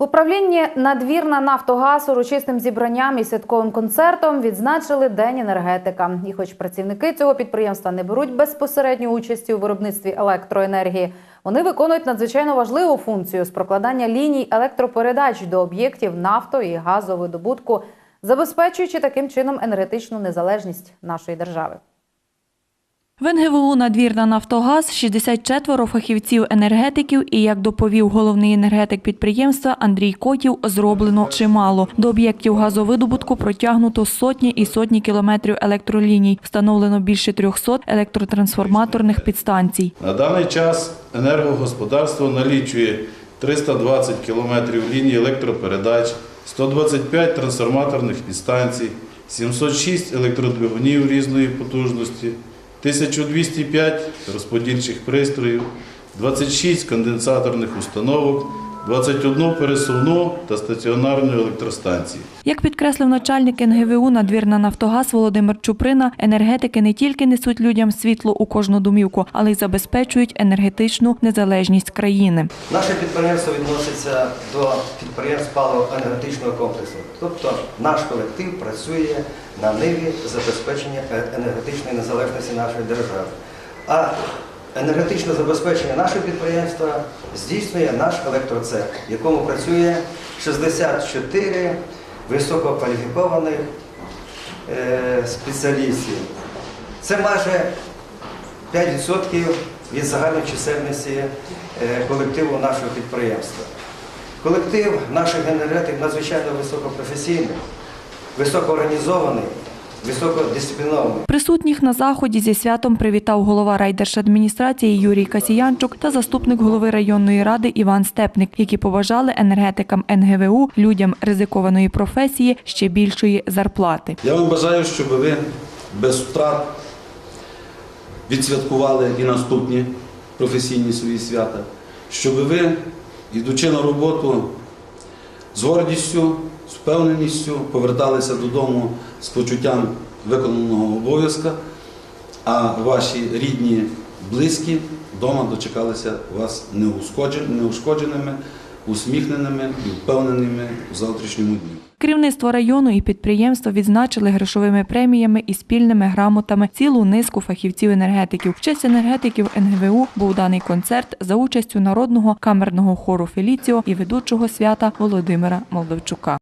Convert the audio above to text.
В управлінні надвірна Нафтогаз урочистим зібранням і святковим концертом відзначили День енергетика. І хоч працівники цього підприємства не беруть безпосередньо участі у виробництві електроенергії, вони виконують надзвичайно важливу функцію з прокладання ліній електропередач до об'єктів нафто і газовидобутку, забезпечуючи таким чином енергетичну незалежність нашої держави. В НГВУ «Надвірна Нафтогаз» 64 фахівців-енергетиків і, як доповів головний енергетик підприємства Андрій Котів, зроблено чимало. До об'єктів газовидобутку протягнуто сотні і сотні кілометрів електроліній. Встановлено більше 300 електротрансформаторних підстанцій. На даний час енергогосподарство налічує 320 кілометрів ліній електропередач, 125 трансформаторних підстанцій, 706 електродвигунів різної потужності, 1205 розподільчих пристроїв, 26 конденсаторних установок, 21 пересувну та стаціонарну електростанції. Як підкреслив начальник НГВУ «Надвірна Нафтогаз» Володимир Чуприна, енергетики не тільки несуть людям світло у кожну домівку, але й забезпечують енергетичну незалежність країни. Наше підприємство відноситься до підприємств паливо-енергетичного комплексу. Тобто наш колектив працює на ниві забезпечення е- енергетичної незалежності нашої держави. А енергетичне забезпечення нашого підприємства здійснює наш електроцех, в якому працює 64 висококваліфікованих е, спеціалістів. Це майже 5% від загальної чисельності е, колективу нашого підприємства. Колектив наших енергетик надзвичайно високопрофесійний, високоорганізований, високодисциплінований. Присутніх на заході зі святом привітав голова райдержадміністрації Юрій Касіянчук та заступник голови районної ради Іван Степник, які побажали енергетикам НГВУ, людям ризикованої професії ще більшої зарплати. Я вам бажаю, щоб ви без втрат відсвяткували і наступні професійні свої свята, щоб ви, йдучи на роботу з гордістю, з впевненістю, поверталися додому з почуттям виконаного обов'язка, а ваші рідні, близькі вдома дочекалися вас неушкоджен- неушкодженими, усміхненими і впевненими у завтрашньому дні. Керівництво району і підприємство відзначили грошовими преміями і спільними грамотами цілу низку фахівців-енергетиків. В честь енергетиків НГВУ був даний концерт за участю народного камерного хору Феліціо і ведучого свята Володимира Молдовчука.